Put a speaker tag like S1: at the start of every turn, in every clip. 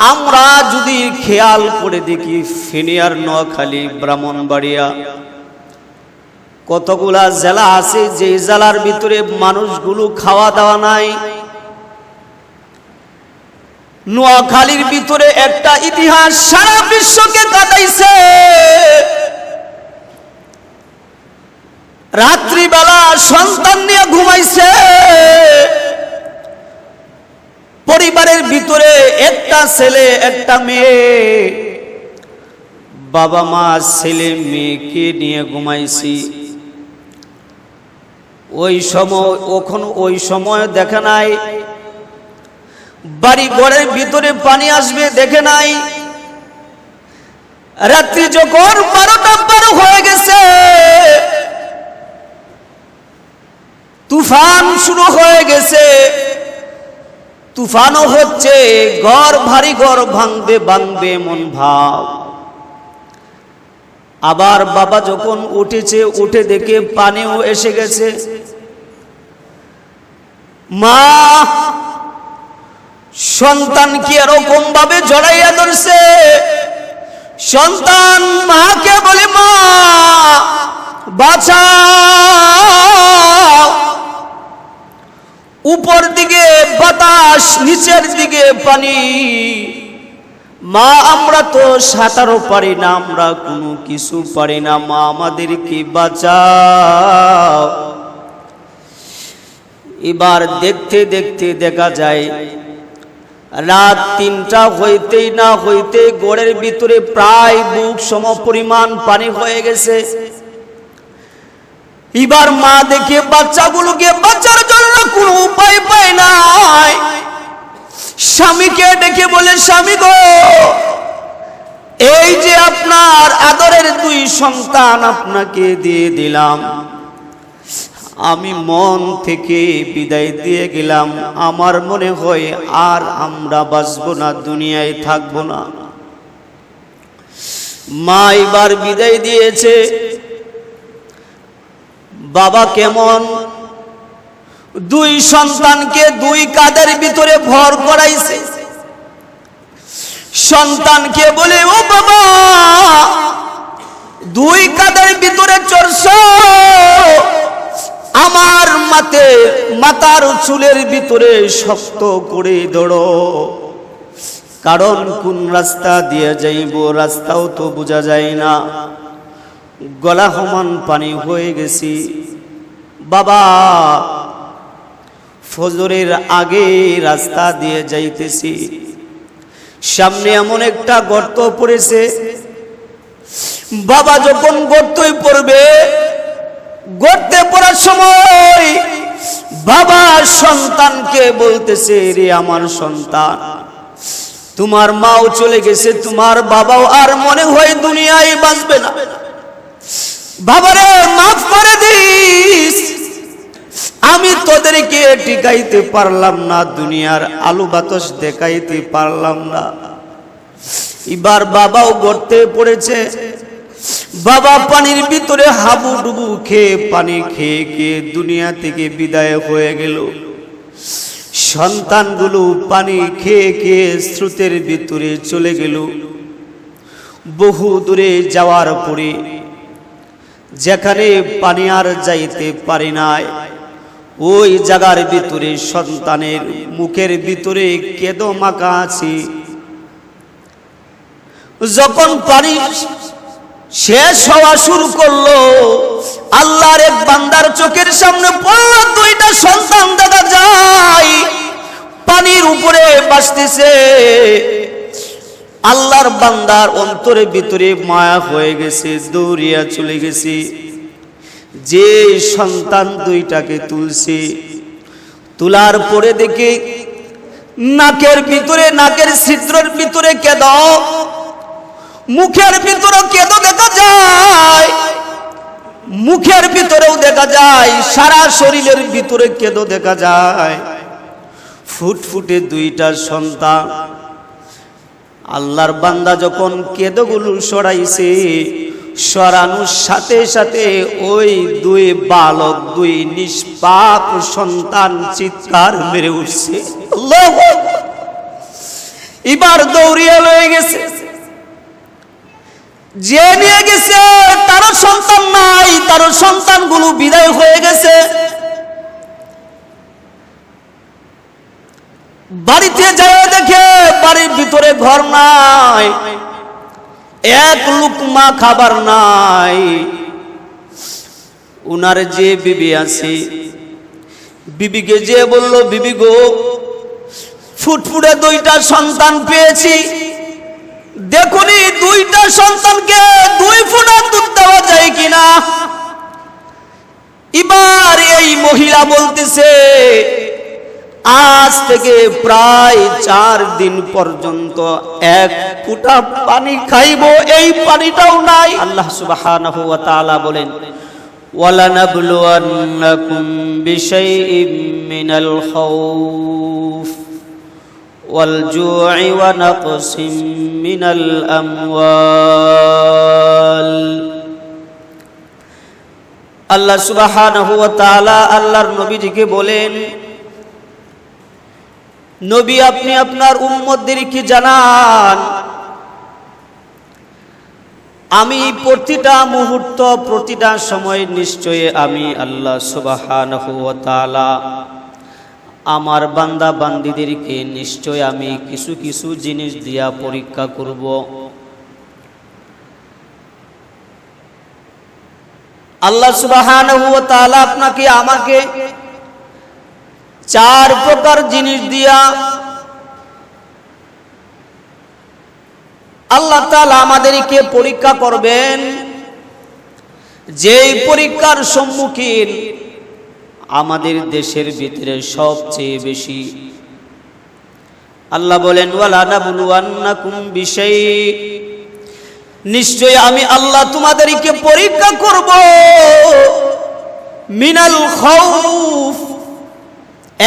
S1: আমরা যদি খেয়াল করে দেখি ফিনিয়ার নোয়াখালী, ব্রাহ্মণবাড়িয়া, কতগুলা জেলা আছে, যে জেলার ভিতরে মানুষগুলো খাওয়া দাওয়া নাই। নোয়াখালীর ভিতরে একটা ইতিহাস সারা বিশ্বকে কাটাইছে। রাত্রিবেলা সন্তান নিয়ে ঘুমাইছে। পরিবারের ভিতরে একটা ছেলে, একটা মেয়ে। বাবা মা, ছেলে, মেয়েকে নিয়ে ঘুমাইছি। ওই সময় ওখন ওই সময় দেখে নাই। বাড়ি ঘরের ভিতরে পানি আসবে দেখে নাই। রাত্রি যখন বারোটা বারো হয়ে গেছে, তুফান শুরু হয়ে গেছে। তুফানও হচ্ছে, ঘর ভারী ঘর ভাঙবে ভাঙবে মন ভাব। আবার বাবা যখন উঠেছে, উঠে দেখে পানিও এসে গেছে। মা, সন্তান কি এরকম ভাবে জড়াইয়া ধরছে? সন্তান মাকে বলে, মা, বাঁচাও। উপর দিকে বাতাস, নিচের দিকে পানি। মা, আমরা তো সাঁতারও পারি না, আমরা কোনো কিছু পারি না। মা, আমাদেরকে বাঁচাও। এবার দেখতে দেখতে দেখা যায়, রাত তিনটা হইতেই না হইতে গোড়ের ভিতরে প্রায় বুক সম পরিমাণ পানি হয়ে গেছে। এবার মা দেখে বাচ্চাগুলোকে বাচ্চার জন্য কোনো উপায় পায় নাই। স্বামীকে ডেকে বলে, স্বামী গো, এই যে আপনার আদরের দুই সন্তান আপনাকে দিয়ে দিলাম, আমি মন থেকে বিদায় দিয়ে গেলাম, আমার মনে হয় আর আমরা বাঁচব না, দুনিয়ায় থাকব না। মা এবার বিদায় দিয়েছে। বাবা কেমন? দুই সন্তানকে দুই কাদের ভিতরে ভর করাইছে। সন্তানকে বলে, ও বাবা, দুই কাদের ভিতরে চড়ছ। আমার মাতে মাতার চুলের ভিতরে শক্ত করে দৌড়ো কারণ কোন রাস্তা দিয়ে যাইব, রাস্তাও তো বোঝা যায় না। গলা সমান পানি হয়ে গেছি। বাবা, ফজরের আগে রাস্তা দিয়ে যাইতেছি। সামনে এমন একটা গর্ত পড়েছে। বাবা যখন গর্তই পড়বে, গর্তে পড়ার সময় বাবা সন্তানকে বলতেছে, রে আমার সন্তান, তোমার মাও চলে গেছে, তোমার বাবাও আর মনে হয় দুনিয়ায় বাঁচবে না। বাবারে, মাফ করে দিস। আমি তোদেরকে টিকাইতে পারলাম না, দুনিয়ার আলু বাতাস দেখাইতে পারলাম না। এবার বাবাও গড়তে পড়েছে। বাবা পানির ভিতরে হাবু ডুবু খেয়ে পানি খেয়ে খেয়ে দুনিয়া থেকে বিদায় হয়ে গেল। সন্তানগুলো পানি খেয়ে খেয়ে স্রোতের ভিতরে চলে গেল। বহু দূরে যাওয়ার পরে যেখানে পানি আর যাইতে পারি নাই, ওই জায়গার ভিতরে সন্তানের মুখের ভিতরে কেদো মাখা আছে। যখন পানি শেষ হওয়া শুরু করল, আল্লাহর এক বান্দার চোখের সামনে পড়ল, দুইটা সন্তান দেখা যায়, পানির উপরে বাসতেছে। আল্লাহর বান্দার অন্তরে ভিতরে মায়া হয়ে গেছে, দৌড়িয়া চলে গেছে। যে সন্তান দুইটাকে তুলছে, তোলার পরে দেখে নাকের ভিতরে, নাকের ছিদ্রের ভিতরে কেদ, মুখের ভিতরেও কেদ দেখা যায়। মুখের ভিতরেও দেখা যায়, সারা শরীরের ভিতরে কেদ, দেখা যায়। ফুটফুটে দুইটা সন্তান আল্লাহর বান্দা যখন কেদগুলো সরাইছে, সরানোর সাথে সাথে ওই দুই বালক, দুই নিষ্পাপ সন্তান চিৎকার মেরে উঠছে। এবার দৌড়িয়ে লয়ে গেছে। যে নিয়ে গেছে, তারও সন্তান নাই, তারও সন্তানগুলো বিদায় হয়ে গেছে। বাড়িতে যায় দেখে বাড়ির ভিতরে ঘর নাই। এক লুকমা খাবার নাই। উনার যে বিবি আছে, বিবিকে যে বলল, বিবি গো, ফুটফুটে দুইটা সন্তান পেয়েছি। দেখুনি দুইটা সন্তানকে দুই ফুটা দুধ দেওয়া যায় কিনা? এবার এই মহিলা বলতেছে আজ থেকে প্রায় চার দিন পর্যন্ত এক ফুটা পানি খাইব এই পানিটাও নাই আল্লাহ সুবহানাহু ওয়া তাআলা বলেন ওয়ালানাবলুয়ান্নাকুম বিশাইইম মিনাল খাউফ والجوع ونقص من الأموال আল্লাহ সুবহানাহু ওয়া তাআলা আল্লাহর নবীজিকে বলেন নবী, আপনি আপনার উম্মতদেরকে জানান। আমি প্রতিটা মুহূর্ত, প্রতিটা সময় নিশ্চয়ই আমি আল্লাহ সুবাহান আমার বান্দা বান্দিদেরকে নিশ্চয় আমি কিছু কিছু জিনিস দিয়া পরীক্ষা করব। আল্লাহ তাআলা আপনাকে, আমাকে চার প্রকার জিনিস দিয়া আল্লাহ তাআলা আমাদেরকে পরীক্ষা করবেন। যেই পরীক্ষার সম্মুখীন আমাদের দেশের ভিতরে সবচেয়ে বেশি। আল্লাহ বলেন নিশ্চয় আমি আল্লাহ তোমাদেরকে পরীক্ষা করব। মিনাল খাউফ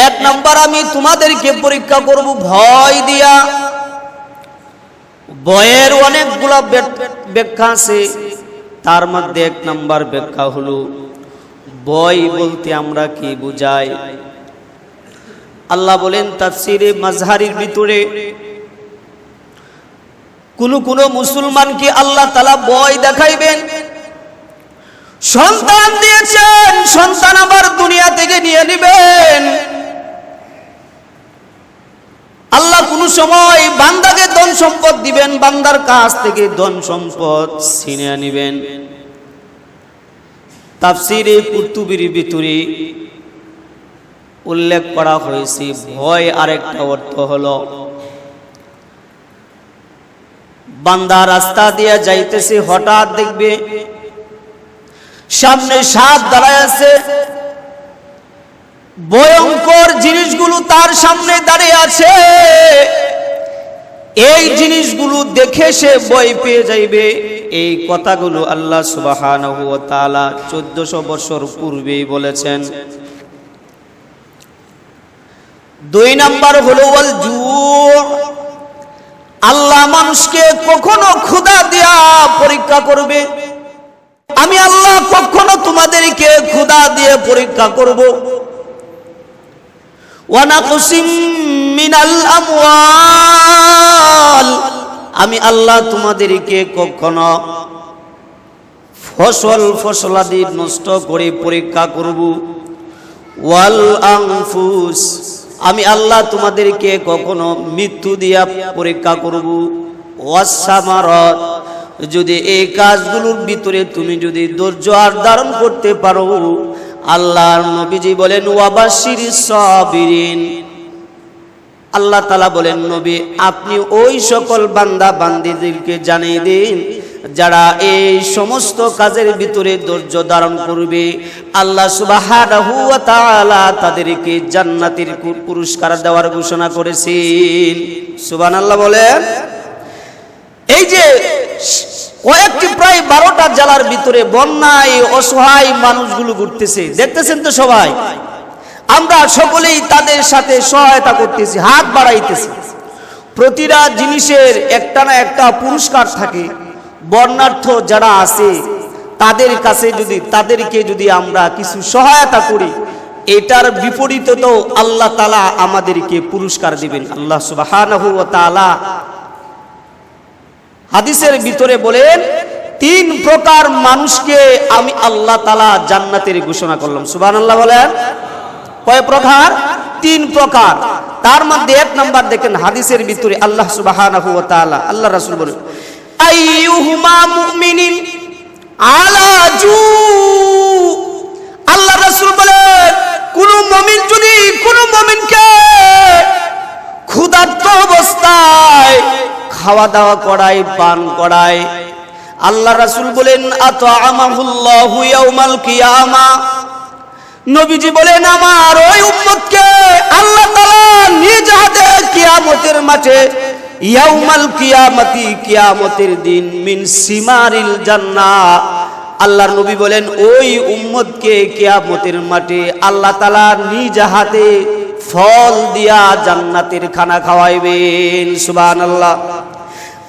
S1: এক নাম্বার আমি তোমাদেরকে পরীক্ষা করব ভয় দিয়া। ভয়ের অনেকগুলো ব্যাখ্যা আছে, তার মধ্যে এক নাম্বার ব্যাখ্যা হলো বয় বলতে আমরা কি বুঝাই? আল্লাহ বলেন তাফসিরে মাজহারির ভিতরে, কোন কোন মুসলমানকে আল্লাহ তালা বয় দেখাইবেন। সন্তান দিয়েছেন, সন্তান আবার দুনিয়া থেকে নিয়ে নিবেন। আল্লাহ কোন সময় বান্দাকে ধন সম্পদ দিবেন, বান্দার কাছ থেকে ধন সম্পদ ছিনে নিবেন তাফসিরে কুতুবির ভিতরে উল্লেখ করা হয়েছে, ভয় আরেকটা অর্থ হলো, বান্দা রাস্তা দিয়ে যাইতেছে, হঠাৎ দেখবে সামনে সাপ দাঁড়ায় আছে ভয়ঙ্কর জিনিসগুলো তার সামনে দাঁড়িয়ে আছে। এই জিনিসগুলো দেখে সে বই পেয়ে যাইবে। এই কথাগুলো আল্লাহ তাআলা 1400 বছর পূর্বেই বলেছেন। দুই নাম্বার হলো আল্লাহ মানুষকে কখনো ক্ষুধা দিয়া পরীক্ষা করবে। আমি আল্লাহ কখনো তোমাদেরকে ক্ষুধা দিয়ে পরীক্ষা করব। ওয়ানাকুসিম মিনাল আমওয়াল। আমি আল্লাহ তোমাদেরকে কখনো ফসল ফসলাদি নষ্ট করে পরীক্ষা করব। ওয়াল আনফুস। আমি আল্লাহ তোমাদেরকে কখনো মৃত্যু দিয়া পরীক্ষা করব। ওয়াসামারত যদি এই কাজগুলোর ভিতরে তুমি যদি ধৈর্য আর ধারণ করতে পারো আল্লাহর নবীজি বলেন, ওয়াবাশির সাবিরিন। আল্লাহ তালা বলেন, নবী, আপনি ওই সকল বান্দা বান্দিদেরকে জানিয়ে দিন, যারা এই সমস্ত কাজের ভিতরে ধৈর্য ধারণ করবে। আল্লাহ তাআলা তাদেরকে জান্নাতের পুরস্কার দেওয়ার ঘোষণা করেছেন। সুবহানাল্লাহ বলেন, এই যে কয়েকটি প্রায় বারোটা জেলার ভিতরে বন্যায়, অসহায় মানুষগুলো ঘুরতেছে। দেখতেছেন তো সবাই? আমরা সকলেই তাদের সাথে সহায়তা করতেছি, হাত বাড়াইতেছি। প্রতিটা জিনিসের একটা না একটা পুরস্কার থাকে। বর্ণার্থ যারা আছে, তাদের কাছে যদি, তাদেরকে যদি আমরা কিছু সহায়তা করি, এটার বিপরীতে তো আল্লাহ তালা আমাদেরকে পুরস্কার দিবেন। আল্লাহ তাআলা হাদিসের ভিতরে বলেন, তিন প্রকার মানুষকে আমি আল্লাহ তালা জান্নাতের ঘোষণা করলাম। সুবান আল্লাহ বলেন। কয় প্রকার? তিন প্রকার। তার মধ্যে এক নাম্বার দেখেন, হাদিসের ভিতরে আল্লাহ তাআলা, আল্লাহ রাসূল বলেন আল্লাহ বলেন, কোন কোন অবস্থায় খাওয়া দাওয়া করায়, পান করায়। আল্লাহ রাসুল বলেন নবীজি বলেন, আমার ওই উম্মতকে আল্লাহ তাআলা নিজ হাতে কিয়ামতের মাঠে, ইয়াউমাল কিয়ামতি, কিয়ামতের দিন মিন সিমারিল জান্নাহ। আল্লাহর নবী বলেন, ওই উম্মতকে কিয়ামতের মাঠে আল্লাহ তাআলা নিজ হাতে ফল দিয়া জান্নাতের খানা খাওয়াইবেন। সুবহানাল্লাহ। আল্লাহ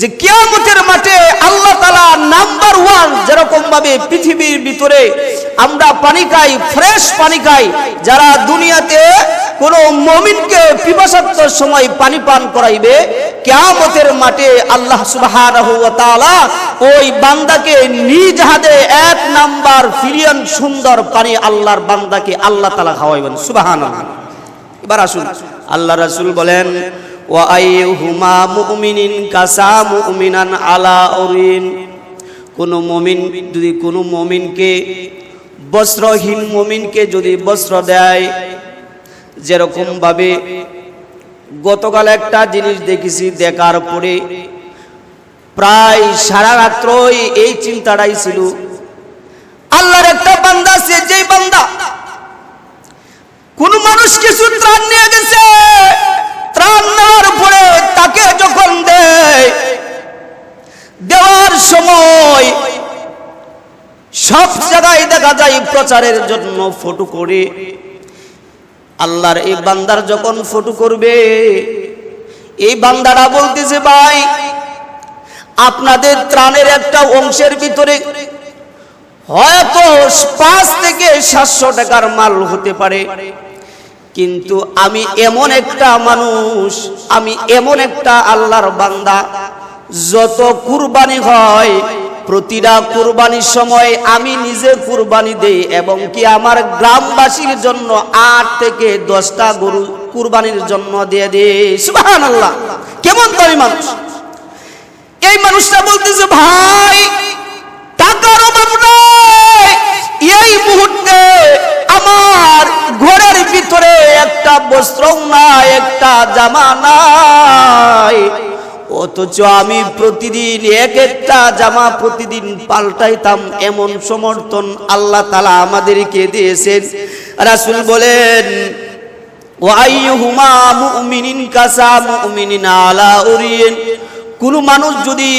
S1: যে কিয়ামতের মাঠে আল্লাহ তালা নাম্বার ওয়ান যেরকম ভাবে পৃথিবীর ভিতরে আমরা পানি খাই, ফ্রেশ পানি খাই, যারা দুনিয়াতে কোন মমিনকে পিপাসার্থ সময় পানি পান করাইবে, কিয়ামতের মাঠে আল্লাহ তাআলা ওই বান্দাকে নিজ হাতে এক নাম্বার ফিরিয়ান সুন্দর পানি আল্লাহর বান্দাকে আল্লাহ তাআলা খাওয়াইবেন, সুবহানাল্লাহ। এবার আসুন, আল্লাহ রাসূল বলেন ওয়া আইহুমা মুমিনিন কাসা মুমিনান আলা উরিন। কোন মুমিন যদি কোন মুমিনকে বস্ত্রহীন মুমিনকে যদি বস্ত্র দেয় যেরকম ভাবে গতকাল একটা জিনিস দেখেছি দেখার পরে, প্রায় সারা রাত্রই এই চিন্তাটাই ছিল। আল্লাহর একটা বান্দা সে যেই বান্দা কোন মানুষ কিছু ত্রাণ নিয়ে গেছে। ত্রাণ নেওয়ার পরে তাকে যখন দেয়, দেওয়ার সময় সব জায়গায় দেখা যায় প্রচারের জন্য ফটো করে। আল্লাহর এই বান্দার যখন ফটো করবে, এই বান্দারা বলতেছে, ভাই, আপনাদের ত্রাণের একটা অংশের ভিতরে হয়তো পাঁচ থেকে সাতশো টাকার মাল হতে পারে। কিন্তু আমি এমন একটা মানুষ, আমি এমন একটা আল্লাহর বান্দা। যত কুরবানি হয়, প্রতিটা কুরবানির সময় আমি নিজে কুরবানি দেই এবং কি আমার গ্রামবাসীর জন্য আট থেকে দশটা গরু কুরবানির জন্য দিয়ে দিই। আল্লাহ কেমন দামি মানুষ। এই মানুষটা বলতেছে, ভাই, টাকার অভাব নাই। এই মুহূর্তে আমার ঘরের ভিতরে একটা বস্ত্র নাই, একটা জামা নাই। অথচ আমি প্রতিদিন এক একটা জামা প্রতিদিন পাল্টাইতাম, এমন সমর্থন আল্লাহ তালা আমাদেরকে দিয়েছেন। রাসুল বলেন আলা কোন মানুষ যদি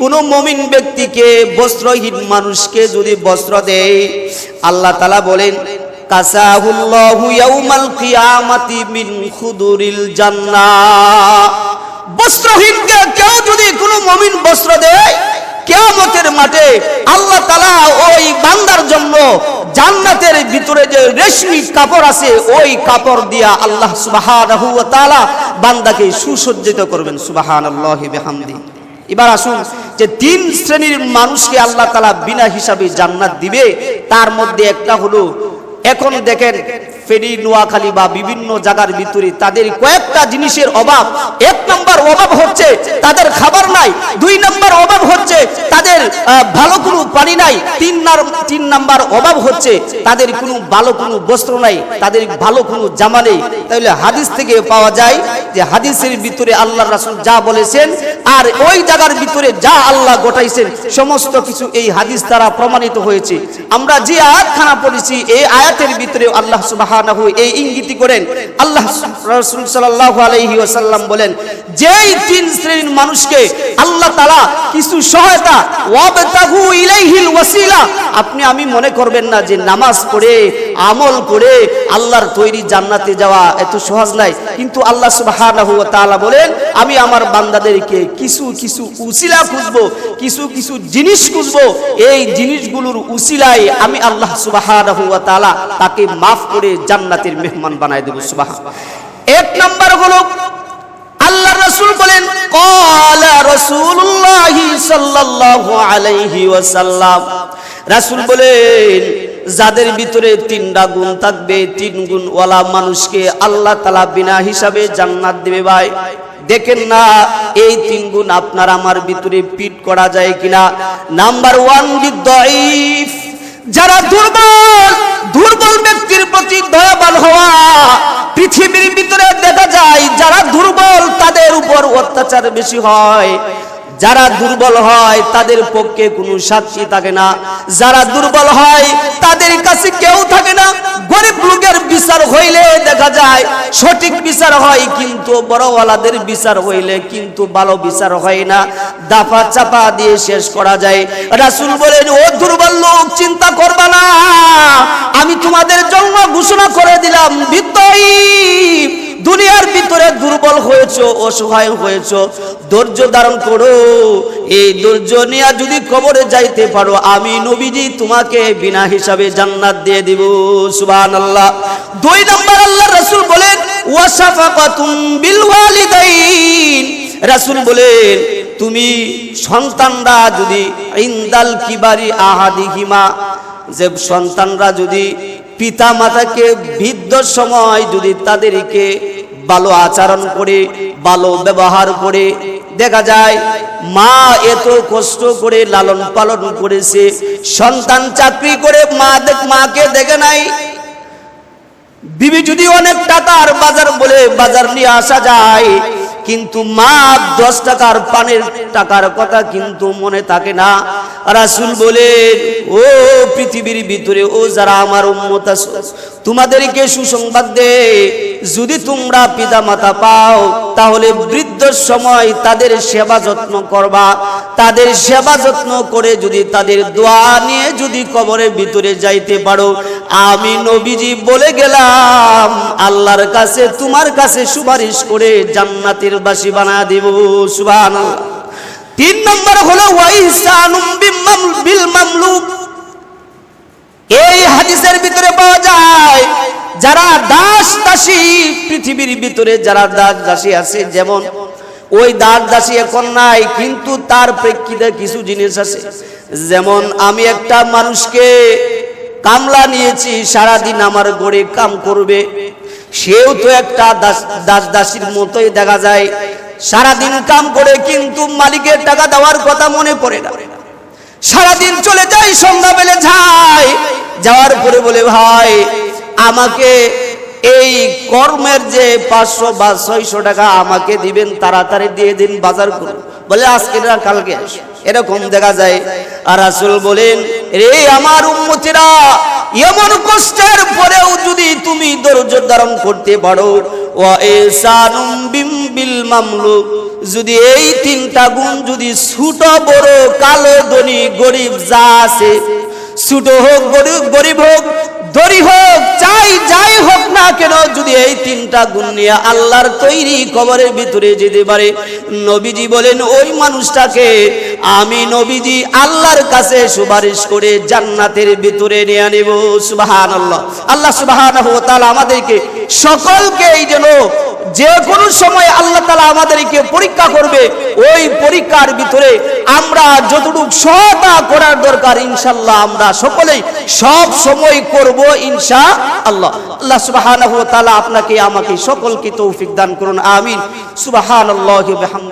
S1: কোন মমিন ব্যক্তিকে বস্ত্রহীন মানুষকে যদি বস্ত্র দেয়, আল্লাহ তালা বলেন কাসাহুল্লাহু ইয়াউমাল কিয়ামাতি মিন খুদুরিল জান্নাহ বস্ত্রহীনকে কেউ যদি কোনো মমিন বস্ত্র দেয়, কেয়ামতের মাঠে আল্লাহ তালা ওই বান্দার জন্য জান্নাতের ভিতরে যে রেশমি কাপড় আছে, ওই কাপড় দিয়া আল্লাহ তাআলা বান্দাকে সুসজ্জিত করবেন বিহামদি। এবার আসুন যে তিন শ্রেণির মানুষকে আল্লাহ তালা বিনা হিসাবে জান্নাত দিবে, তার মধ্যে একটা হলো এখন দেখেন ফেরি নোয়াখালী বা বিভিন্ন জায়গার ভিতরে তাদের কয়েকটা জিনিসের অভাব। এক নম্বর অভাব হচ্ছে তাদের খাবার নাই। দুই নম্বর অভাব হচ্ছে তাদের ভালো কোনো পানি নাই। তিন তিন নাম্বার অভাব হচ্ছে তাদের কোনো ভালো কোনো বস্ত্র নাই, তাদের ভালো কোনো জামা নেই। তাহলে হাদিস থেকে পাওয়া যায় যে হাদিসের ভিতরে আল্লাহ রাসূল যা বলেছেন আর ওই জায়গার ভিতরে যা আল্লাহ গোটাইছেন, সমস্ত কিছু এই হাদিস দ্বারা প্রমাণিত হয়েছে। আমরা যে আয়াতখানা পড়েছি, এই আয়াতের ভিতরে আল্লাহ সুবহানাহু এই ইঙ্গিতি করেন। আল্লাহ রাসূল সাল্লাল্লাহু আলাইহি ওয়াসাল্লাম বলেন, যেই তিন শ্রেণির মানুষকে আল্লাহ তাআলা কিছু সহায়তা ওয়াবতাহু ইলাইহিল ওয়াসিলা, আপনি আমি মনে করবেন না যে নামাজ পড়ে, আমল করে আল্লাহর তৈরি জান্নাতে যাওয়া এত সহজ নাই। কিন্তু আল্লাহ তাআলা বলেন, আমি আমার বান্দাদেরকে কিছু কিছু উসিলা খুঁজবো কিছু কিছু জিনিস খুঁজবো, এই জিনিসগুলোর উসিলায় আমি আল্লাহ তাআলা তাকে মাফ করে জান্নাতের মেহমান বানায় দেব সুবহান এক নাম্বার হলো আল্লাহ রাসূল বলেন, ক্বালা রাসূলুল্লাহ সাল্লাল্লাহু আলাইহি ওয়াসাল্লাম। রাসূল বলেন, যাদের ভিতরে তিনটা গুণ থাকবে, তিন গুণ ওয়ালা মানুষকে আল্লাহ তালা বিনা হিসাবে জান্নাত দেবে ভাই। দেখেন না, এই তিন গুণ আপনার আমার ভিতরে পিট করা যায় কিনা? নাম্বার ওয়ান বিদ্যাইফ যারা দুর্বল দুর্বল ব্যক্তির প্রতি দয়াবান হওয়া পৃথিবীর ভিতরে দেখা যায়, যারা দুর্বল তাদের উপর অত্যাচার বেশি হয়। যারা দুর্বল হয়, তাদের পক্ষে কোনো সাক্ষী থাকে না। যারা দুর্বল হয়, তাদের কাছে কেউ থাকে না। গরিব লোকের বিচার হইলে দেখা যায়, সঠিক বিচার হয়, কিন্তু বড়ওয়ালাদের বিচার হইলে কিন্তু ভালো বিচার হয় না। দাফা চাপা দিয়ে শেষ করা যায়। রাসূল বলেন, ও দুর্বল লোক, চিন্তা করবা না। আমি তোমাদের জন্য ঘোষণা করে দিলাম বিদ্যই দুনিয়ার ভিতরে দুর্বল হয়েছো, অসহায় হয়েছো, ধৈর্য ধারণ করো। এই ধৈর্য নিয়ে যদি কবরে যাইতে পারো, আমি নবীজি তোমাকে বিনা হিসাবে জান্নাত দিয়ে দিব। সুবহানাল্লাহ। দুই নম্বর আল্লাহ রাসূল বলেন ওয়াসাফাকাতুম বিল ওয়ালিদাইন রাসূল বলেন, তুমি সন্তানরা যদি ইন্দাল কিবারি আহাদিহিমা, যে সন্তানরা যদি পিতা মাতাকে বৃদ্ধ সময় যদি তাদেরকে ভালো আচরণ করে, ভালো ব্যবহার করে, দেখা যায় মা এত কষ্ট করে লালন পালন করেছে, সন্তান চাকরি করে মা মাকে দেখে নাই। বিবি যদি অনেক টাকার বাজার বলে বাজার নিয়ে আসা যায় কিন্তু মা দশ টাকার, পানের টাকার কথা কিন্তু মনে থাকে না। রাসুল বলেন, ও পৃথিবীর ভিতরে, ও যারা আমার উম্মত তোমাদেরকে সুসংবাদ দে। যদি তোমরা পিতা মাতা পাও, তাহলে বৃদ্ধ সময় তাদের সেবা যত্ন করবা। তাদের সেবা যত্ন করে যদি তাদের দোয়া নিয়ে যদি কবরের ভিতরে যাইতে পারো। আমি নবীজি বলে গেলাম, আল্লাহর কাছে, তোমার কাছে সুপারিশ করে জান্নাতের বাসী বানা দেব। সুবহানাল্লাহ। তিন নম্বর হলো, ওয়াইসানুম বিল মামলুক। এই হাদিসের ভিতরে পাওয়া যায়, যারা দাস দাসী পৃথিবীর ভিতরে যারা দাস দাসী আছে, যেমন ওই দাস দাসী এখন নাই, কিন্তু তার প্রেক্ষিতে কিছু জিনিস আছে। যেমন আমি একটা মানুষকে কামলা নিয়েছি, সারাদিন আমার গড়ে কাম করবে, সেও তো একটা দাস দাস দাসীর মতোই দেখা যায়, সারাদিন কাম করে, কিন্তু মালিকের টাকা দেওয়ার কথা মনে পড়ে না। সারাদিন চলে যায় সন্ধ্যাবেলে যায় যাওয়ার পরে বলে, ভাই, আমাকে এই কর্মের যে পাঁচশো বা ছয়শো টাকা আমাকে দিবেন, তাড়াতাড়ি দিয়ে দিন, বাজার করুন। বলে, আজকে না, কালকে। এরকম দেখা যায়। আর আসল বলেন, রে আমার উন্মতিরা এমন কষ্টের পরেও যদি তুমি ধৈর্য ধারণ করতে পারো ও এসানুম বিম বিল মামলুক। যদি এই তিনটা গুণ যদি ছোট, বড়, কালো, ধনী, গরিব যা আছে, ছোট হোক, গরিব গরিব হোক দরি হোক চাই যাই হোক যদি এই তিনটা গুণ নিয়ে আল্লাহর তৈরি কবরের ভিতরে যেতে পারে। নবীজি বলেন, ওই মানুষটাকে আমি নবীজি আল্লাহর কাছে সুপারিশ করে জান্নাতের ভিতরে নিয়ে সুবাহান আল্লাহ আল্লাহ সুবাহান আমাদেরকে সকলকে এই যেন যে কোনো সময় আল্লাহ তালা আমাদেরকে পরীক্ষা করবে, ওই পরীক্ষার ভিতরে আমরা যতটুকু সহায়তা করার দরকার ইনশাল্লাহ আমরা সকলেই সব সময় করব ইনশা আল্লাহ আল্লাহ তাআলা আপনাকে আমাকে সকলকে তৌফিক দান করুন আমিন। সুবাহান সুবহান